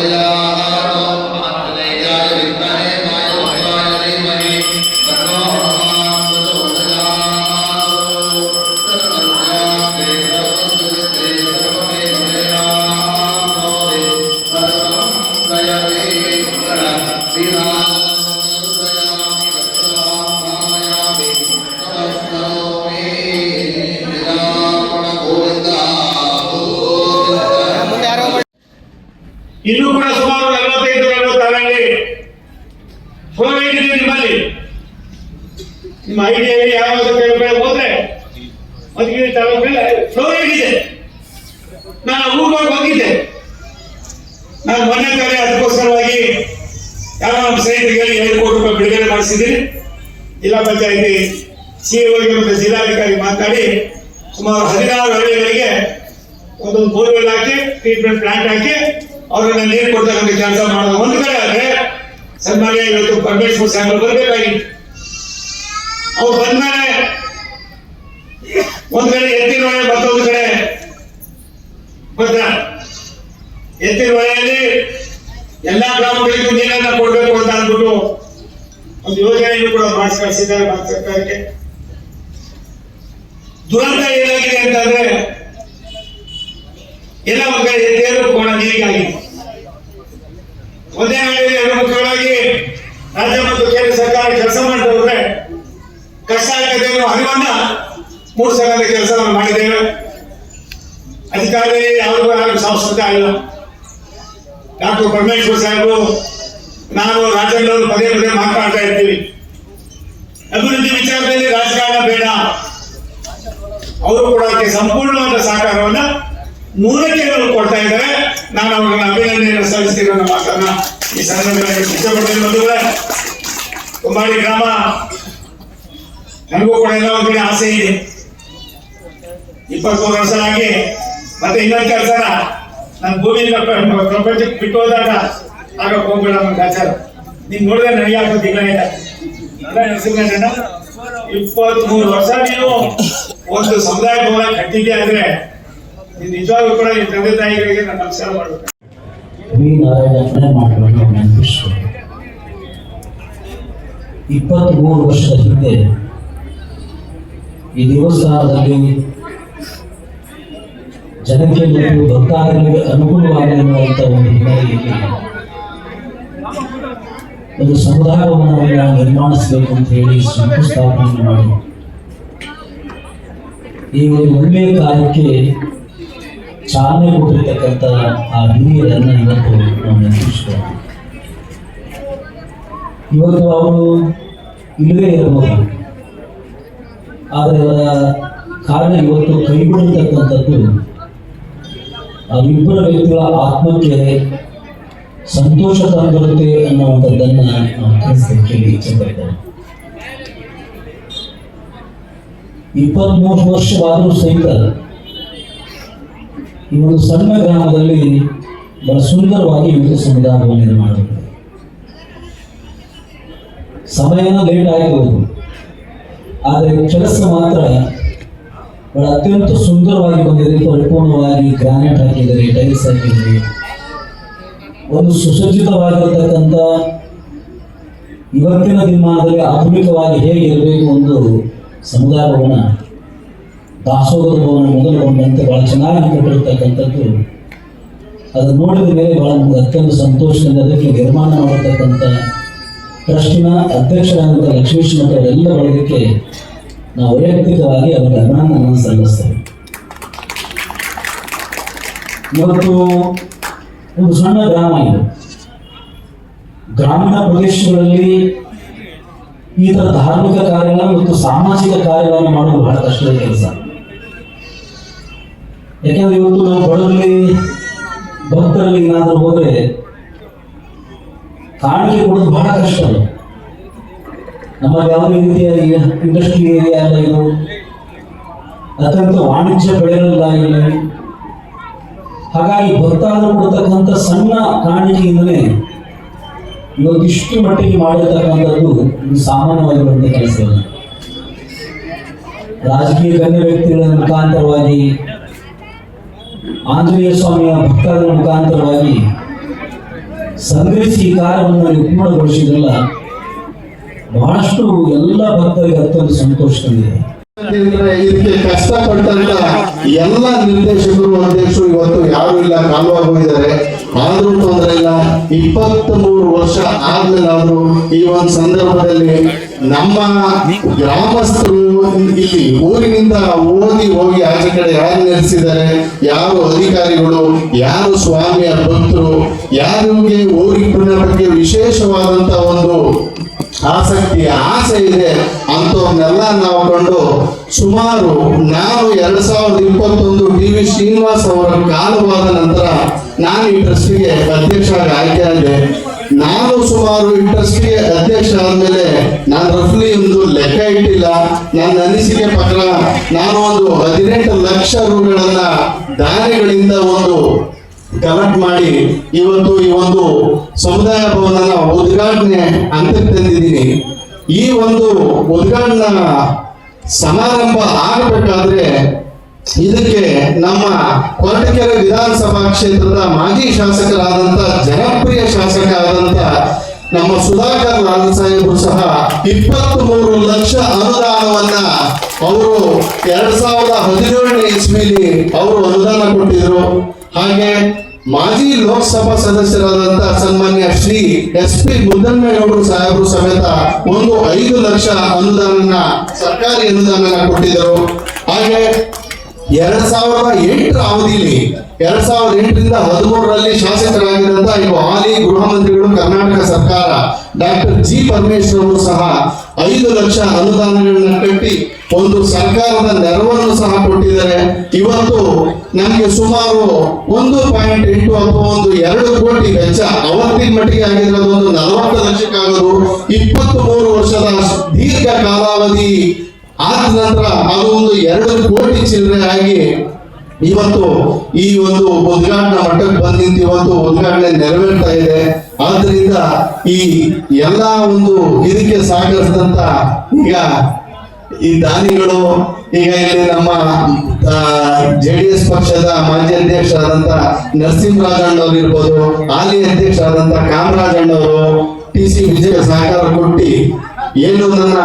ولا ಇನ್ನೂ ಕೂಡ ಸುಮಾರು ನಲವತ್ತೈದು ನಲವತ್ತಾರಲ್ಲಿ ಐಡಿ ನಿಮ್ಮಲ್ಲಿ. ನಿಮ್ಮ ಐಡಿಯಲ್ಲಿ ಯಾವ ಹೋದ್ರೆ ಮಧುಗಿರಿ ತಾಲೂಕಲ್ಲಿ ಫ್ಲೋರ್ ಇದೆ ನಾನು ಊರಿಗೆ ಹೋಗಿದ್ದೆ ನಾನು ಮೊನ್ನೆ ತಾನೇ ಅದಕ್ಕೋಸ್ಕರವಾಗಿ ಯಾವ ನಮ್ಮ ಸ್ನೇಹಿತರಿಗೆ ಎರಡು ಕೋಟಿ ರೂಪಾಯಿ ಬಿಡುಗಡೆ ಮಾಡಿಸಿದ್ದೀನಿ. ಜಿಲ್ಲಾ ಪಂಚಾಯತಿ ಸಿಇಒಗೆ ಮತ್ತು ಜಿಲ್ಲಾಧಿಕಾರಿ ಮಾತಾಡಿ ಸುಮಾರು ಹದಿನಾರು ಹಳ್ಳಿಗಳಿಗೆ ಒಂದೊಂದು ಬೋರ್ವೆಲ್ ಹಾಕಿ ಟ್ರೀಟ್ಮೆಂಟ್ ಪ್ಲಾಂಟ್ ಹಾಕಿ ಅವರನ್ನ ನೀರು ಕೊಡ್ತಕ್ಕಂಥ ಕೆಲಸ ಮಾಡೋದು ಒಂದು ಕಡೆ ಆದ್ರೆ ಸನ್ಮಾನ್ಯ ಇವತ್ತು ಪರಮೇಶ್ವರ್ ಸಾಹೇಬ್ ಬರಬೇಕಾಗಿತ್ತು. ಅವ್ರು ಬಂದ್ಮೇಲೆ ಒಂದ್ ಕಡೆ ಎತ್ತಿನ ಮತ್ತೊಂದು ಕಡೆ ಗೊತ್ತಾ ಎತ್ತಿನ ಎಲ್ಲಾ ಗ್ರಾಮಗಳಿಗೂ ನೀರನ್ನ ಕೊಡ್ಬೇಕು ಅಂತ ಅಂದ್ಬಿಟ್ಟು ಒಂದು ಯೋಜನೆಯನ್ನು ಕೂಡ ಮಾಡಿಸಿ ಕಳಿಸಿದ್ದಾರೆ ಭಾರತ ಸರ್ಕಾರಕ್ಕೆ. ದುರಂತ ಏನಾಗಿದೆ ಅಂತಂದ್ರೆ ಎಲ್ಲ ಕಡೆ ಎದ್ದೇರು ಕೋಣ ನೀರಿಗಾಗಿ. ಒಂದೇ ವೇಳೆ ಎರಡು ಮಕ್ಕಳಾಗಿ ರಾಜ್ಯ ಮತ್ತು ಕೇಂದ್ರ ಸರ್ಕಾರ ಕೆಲಸ ಮಾಡ್ತಾ ಹೋದ್ರೆ ಕಷ್ಟ ಆಗ್ತದೆ ಅನ್ನೋ ಮೂರು ಮೂಡಿಸಕ್ಕಂತ ಕೆಲಸವನ್ನು ಮಾಡಿದ್ದೇವೆ ಅಧಿಕಾರಿ ಯಾರಿಗೂ ಯಾರಿಗೂ ಸಂಸ್ಕೃತ ಇಲ್ಲ ಡಾಕ್ಟರ್ ಪರಮೇಶ್ವರ್ ಸಾಹೇಬರು ನಾನು ರಾಜಣ್ಣವರು ಪದೇ ಪದೇ ಮಾತಾಡ್ತಾ ಇರ್ತೀವಿ. ಅಭಿವೃದ್ಧಿ ವಿಚಾರದಲ್ಲಿ ರಾಜಕಾರಣ ಬೇಡ. ಅವರು ಕೂಡ ಸಂಪೂರ್ಣವಾದ ಸಹಕಾರವನ್ನ ಮೂರಕ್ಕೆ ಕೊಡ್ತಾ ಇದ್ದಾರೆ ನಾನು ಅವ್ರನ್ನ ಅಭಿನಂದನೆಯನ್ನು ಸಲ್ಲಿಸ್ತೀನಿ ಮಾತನ್ನ ಈ ಸಂದರ್ಭದಲ್ಲಿ ಇಷ್ಟಪಡ್ತೀನಿ ಬಂಧುಗಳೇ ಕುಂಬಾಡಿ ಗ್ರಾಮ, ನನಗೂ ಕೂಡ ಎಲ್ಲ ಒಂದ್ ಕಡೆ ಆಸೆ ಇದೆ. ಇಪ್ಪತ್ಮೂರು ವರ್ಷ ಆಗಿ ಮತ್ತೆ ಇನ್ನೊಂದು ಕೆಲಸ ನಾನು ಭೂಮಿ ಪ್ರ- ಪ್ರಪಂಚಕ್ಕೆ ಬಿಟ್ಟು ಹೋದಾಗ ಆಗ ಹೋಗ್ಬೇಡ ನಮ್ಮ ಆಚಾರ ನೀನ್ ನೋಡಿದ್ರೆ ನನಗೆ ಯಾಕೋ ದಿನ ಇಲ್ಲ ಇಪ್ಪತ್ಮೂರು ವರ್ಷ ನೀವು ಒಂದು ಸಮುದಾಯ ಭವನ ಕಟ್ಟಿದ್ದೆ ನೀನ್ ನಿಜವಾಗ್ಲೂ ಕೂಡ ನಿಮ್ಮ ತಂದೆ ತಾಯಿಗಳಿಗೆ ನಾನು ನಮಸ್ಕಾರ ಮಾಡಬೇಕು. ವರ್ಷದ ಹಿಂದೆ ಈ ದೇವಸ್ಥಾನದಲ್ಲಿ ಜನಕ್ಕೆ ಮತ್ತು ಭಕ್ತಾದಿಗಳಿಗೆ ಅನುಕೂಲವಾಗಿರುವಂತಹ ಒಂದು ಹಿನ್ನೆಲೆಯಲ್ಲಿ ಒಂದು ಸಮುದಾಯವನ್ನು ನಿರ್ಮಾಣ ನಿರ್ಮಾಣಿಸಬೇಕು ಅಂತ ಹೇಳಿ ಶಂಕುಸ್ಥಾಪನೆ ಮಾಡಿ ಈ ಒಂದು ಒಳ್ಳೆಯ ಕಾರ್ಯಕ್ಕೆ ಚಾಲನೆ ಕೊಟ್ಟಿರ್ತಕ್ಕಂಥ ಆ ಹಿರಿಯರನ್ನ ಇವತ್ತು ನಾವು ನೆನಪಿಸ್ತೇವೆ ಇವತ್ತು ಅವರು ಇಲ್ಲದೇ ಇರಬಹುದು. ಆದರೆ ಅವರ ಕಾರ್ಯ ಇವತ್ತು ಕೈಗೊಳ್ಳತಕ್ಕಂಥದ್ದು ಅವರಿಬ್ಬರ ವ್ಯಕ್ತಿಗಳ ಆತ್ಮಕ್ಕೆ ಸಂತೋಷ ತಂದಿರುತ್ತೆ ಅನ್ನುವಂಥದ್ದನ್ನ ನಾವು ತಿಳಿಸಲಿಕ್ಕೆ ಇಚ್ಛೆ ಇಪ್ಪತ್ಮೂರು ವರ್ಷವಾದರೂ ಸಹಿತ ಈ ಒಂದು ಸಣ್ಣ ಗ್ರಾಮದಲ್ಲಿ ಬಹಳ ಸುಂದರವಾಗಿ ವಿವಿಧ ಸಂವಿಧಾನವನ್ನು ನಿರ್ಮಾಣ ಸಮಯ ಸಮಯನ ಲೇಟ್ ಆಗಿರ್ಬೋದು ಆದರೆ ಕೆಲಸ ಮಾತ್ರ ಬಹಳ ಅತ್ಯಂತ ಸುಂದರವಾಗಿ ಬಂದಿದೆ. ಪರಿಪೂರ್ಣವಾಗಿ ಗ್ರಾನೈಟ್ ಹಾಕಿದ್ದಾರೆ ಟೈಲ್ಸ್ ಹಾಕಿದ್ದಾರೆ. ಒಂದು ಸುಸಜ್ಜಿತವಾಗಿರ್ತಕ್ಕಂಥ ಇವತ್ತಿನ ದಿನಮಾನದಲ್ಲಿ ಆಧುನಿಕವಾಗಿ ಹೇಗೆ ಇರಬೇಕು ಒಂದು ಸಮುದಾಯ ಭವನ ಮೊದಲು ಬಹಳ ಚೆನ್ನಾಗಿ ಕೊಟ್ಟಿರ್ತಕ್ಕಂಥದ್ದು ಅದು ನೋಡಿದ ಮೇಲೆ ಬಹಳ ಅತ್ಯಂತ ಸಂತೋಷದಿಂದ ಅದಕ್ಕೆ ನಿರ್ಮಾಣ ಮಾಡತಕ್ಕಂಥ ಟ್ರಸ್ಟಿನ ಅಧ್ಯಕ್ಷರಾದಂಥ ಲಕ್ಷ್ಮೀಶ್ ಮತ್ತು ಅವರೆಲ್ಲ ಬಳಗಕ್ಕೆ ನಾವು ವೈಯಕ್ತಿಕವಾಗಿ ಅವರ ಅಭಿನಂದನೆ ಸಲ್ಲಿಸ್ತೇವೆ. ಇವತ್ತು ಒಂದು ಸಣ್ಣ ಗ್ರಾಮ ಇದು. ಗ್ರಾಮೀಣ ಪ್ರದೇಶಗಳಲ್ಲಿ ಈ ಥರ ಧಾರ್ಮಿಕ ಕಾರ್ಯಗಳನ್ನು ಮತ್ತು ಸಾಮಾಜಿಕ ಕಾರ್ಯಗಳನ್ನು ಮಾಡೋದು ಬಹಳ ಕಷ್ಟದ ಕೆಲಸ. ಯಾಕೆಂದ್ರೆ ಇವತ್ತು ನಾವು ಬಡವರಲ್ಲಿ ಭಕ್ತರಲ್ಲಿ ಏನಾದರೂ ಹೋದ್ರೆ ಕಾಣಿಕೆ ಕೊಡೋದು ಬಹಳ ಕಷ್ಟ ನಮ್ಮ ಯಾವ ರೀತಿಯ ಇಂಡಸ್ಟ್ರಿ ಏರಿಯಾ ಅಲ್ಲ ಇದು, ಅತ್ಯಂತ ವಾಣಿಜ್ಯ ಬೆಳೆಯಲ್ಲ ಇಲ್ಲಿ. ಹಾಗಾಗಿ ಭಕ್ತಾದರು ಕೊಡ್ತಕ್ಕಂಥ ಸಣ್ಣ ಕಾಣಿಕೆಯಿಂದಲೇ ಇವತ್ತಿಷ್ಟು ಮಟ್ಟಿಗೆ ಮಾಡಿರ್ತಕ್ಕಂಥದ್ದು ಸಾಮಾನ್ಯವಾಗಿರುವಂಥ ಕೆಲಸ ರಾಜಕೀಯ ಗಣ್ಯ ವ್ಯಕ್ತಿಗಳ ಮುಖಾಂತರವಾಗಿ ಆಂಜನೇಯ ಸ್ವಾಮಿಯ ಭಕ್ತಾದಿಗಳ ಮುಖಾಂತರವಾಗಿ ಸಂಗ್ರಹಿಸಿ ಕಾರ್ಯವನ್ನು ನೀವು ಪೂರ್ಣಗೊಳಿಸಿದ್ರಲ್ಲ, ಬಹಳಷ್ಟು ಎಲ್ಲ ಭಕ್ತರಿಗೆ ಅತ್ಯಂತ ಸಂತೋಷ ತಂದಿದೆ. ಇದಕ್ಕೆ ಕಷ್ಟಪಟ್ಟಂತ ಎಲ್ಲ ನಿರ್ದೇಶಕರು, ಅಧ್ಯಕ್ಷರು ಇವತ್ತು ಯಾರು ಇಲ್ಲ ಕಾಲವಾಗೋಗಿದ್ದಾರೆ ಆದ್ರೂ ತೊಂದರೆ ಇಲ್ಲ. ಇಪ್ಪತ್ತ್ ಮೂರು ವರ್ಷ ಆದ್ಮೇಲಾದ್ರೂ ಈ ಒಂದು ಸಂದರ್ಭದಲ್ಲಿ ನಮ್ಮ ಗ್ರಾಮಸ್ಥರು ಇಲ್ಲಿ ಊರಿನಿಂದ ಓದಿ ಹೋಗಿ ಆಚೆ ಕಡೆ ಯಾರು ನೆಲೆಸಿದ್ದಾರೆ, ಯಾರು ಅಧಿಕಾರಿಗಳು, ಯಾರು ಸ್ವಾಮಿಯ ಭಕ್ತರು, ಯಾರಿಗೆ ಊರಿನ ಬಗ್ಗೆ ವಿಶೇಷವಾದಂತ ಒಂದು ಆಸಕ್ತಿ, ಆಸೆ ಇದೆ ಅಂತವನ್ನೆಲ್ಲ ನಾವು ಕಂಡು ಸುಮಾರು ನಾನು ಎರಡ್ ಸಾವಿರದ ಇಪ್ಪತ್ತೊಂದು ಡಿ ವಿ ಶ್ರೀನಿವಾಸ್ ಅವರ ಕಾಲವಾದ ನಂತರ ನಾನು ಈ ಟ್ರಸ್ಟಿಗೆ ಅಧ್ಯಕ್ಷರಾಗಿ ಆಯ್ಕೆ ಆಯ್ಕೆಯಾದೆ ನಾನು ಸುಮಾರು ಈ ಟ್ರಸ್ಟಿಗೆ ಅಧ್ಯಕ್ಷ ಆದ್ಮೇಲೆ ನಾನು ರಫ್ಲಿ ಒಂದು ಲೆಕ್ಕ ಇಟ್ಟಿಲ್ಲ. ನನ್ನ ಅನಿಸಿಕೆ ಪತ್ರ, ನಾನು ಒಂದು ಹದಿನೆಂಟು ಲಕ್ಷ ರೂಗಳನ್ನ ದಾನಿಗಳಿಂದ ಒಂದು ಕಲೆಕ್ಟ್ ಮಾಡಿ ಇವತ್ತು ಈ ಒಂದು ಸಮುದಾಯ ಭವನನ ಉದ್ಘಾಟನೆ ಅಂತ ತಂದಿದ್ದೀನಿ. ಈ ಒಂದು ಉದ್ಘಾಟನಾ ಸಮಾರಂಭ ಆಗಬೇಕಾದ್ರೆ ಇದಕ್ಕೆ ನಮ್ಮ ಕೊರಟಗೆರೆ ವಿಧಾನಸಭಾ ಕ್ಷೇತ್ರದ ಮಾಜಿ ಶಾಸಕರಾದಂತ ಜನಪ್ರಿಯ ಶಾಸಕ ಆದಂತ ನಮ್ಮ ಸುಧಾಕರ್ ಲಾಲ್ ಸಾಹೇಬರು ಸಹ ಇಪ್ಪತ್ತ್ ಮೂರು ಲಕ್ಷ ಅನುದಾನವನ್ನ ಅವರು ಎರಡ್ ಸಾವಿರದ ಹದಿನೇಳನೇ ಇಸ್ವಿಲಿ ಅವರು ಅನುದಾನ ಕೊಟ್ಟಿದ್ರು. ಹಾಗೆ ಮಾಜಿ ಲೋಕಸಭಾ ಸದಸ್ಯರಾದಂತಹ ಸನ್ಮಾನ್ಯ ಶ್ರೀ ಎಸ್ ಪಿ ಮುದ್ದಣ್ಣಗೌಡರು ಸಾಹೇಬರು ಸಮೇತ ಒಂದು ಐದು ಲಕ್ಷ ಅನುದಾನ ಸರ್ಕಾರಿ ಅನುದಾನ ಕೊಟ್ಟಿದ್ದರು. ಹಾಗೆ ಎರಡ್ ಸಾವಿರದ ಎಂಟರ ಅವಧಿಯಲ್ಲಿ ಎರಡ್ ಸಾವಿರದ ಎಂಟರಿಂದ ಹದಿಮೂರರಲ್ಲಿ ಶಾಸಕರಾಗಿದ್ದಂತ ಇವು ಹಾಲಿ ಗೃಹ ಮಂತ್ರಿಗಳು ಕರ್ನಾಟಕ ಸರ್ಕಾರ. ಡಾಕ್ಟರ್ ಜಿ ಪರಮೇಶ್ವರ್ ಅವರು ಸಹ ಐದು ಲಕ್ಷ ಅನುದಾನಗಳನ್ನು ಕಟ್ಟಿ ಒಂದು ಸರ್ಕಾರದ ನೆರವನ್ನು ಸಹ ಕೊಟ್ಟಿದ್ದಾರೆ. ಇವತ್ತು ನಮಗೆ ಸುಮಾರು ಒಂದು ಪಾಯಿಂಟ್ ಎಂಟು ಅಥವಾ ಒಂದು ಎರಡು ಕೋಟಿ ವೆಚ್ಚ ಅವತ್ತಿನ ಮಟ್ಟಿಗೆ ಆಗಿರೋದು ಒಂದು ನಲವತ್ತು ಲಕ್ಷಕ್ಕಾಗೋದು. ಇಪ್ಪತ್ತು ಮೂರು ವರ್ಷದ ದೀರ್ಘ ಕಾಲಾವಧಿ ಆದ ನಂತರ ಅದು ಒಂದು ಎರಡು ಕೋಟಿ ಚಿಲ್ಲರೆ ಆಗಿ ಇವತ್ತು ಈ ಒಂದು ಉದ್ಘಾಟನಾ ಮಟ್ಟಕ್ಕೆ ಬಂದಿದ್ದು ಇವತ್ತು ಉದ್ಘಾಟನೆ ನೆರವೇರ್ತಾ ಇದೆ. ಆದ್ರಿಂದ ಈ ಎಲ್ಲಾ ಒಂದು ಇದಕ್ಕೆ ಸಹಕರಿಸಿದಂತ ಈಗ ಈ ದಾನಿಗಳು, ಈಗ ಇಲ್ಲಿ ನಮ್ಮ ಜೆ ಡಿ ಎಸ್ ಪಕ್ಷದ ಮಾಜಿ ಅಧ್ಯಕ್ಷರಾದಂತ ನರಸಿಂಹರಾಜಣ್ಣವ್ರು ಇರ್ಬೋದು, ಹಾಲಿ ಅಧ್ಯಕ್ಷರಾದಂತ ಕಾಮರಾಜಣ್ಣವರು, ಟಿ ಸಿ ವಿಜಯ ಸಹಕಾರ ಕೊಟ್ಟಿ, ಏನು ನನ್ನ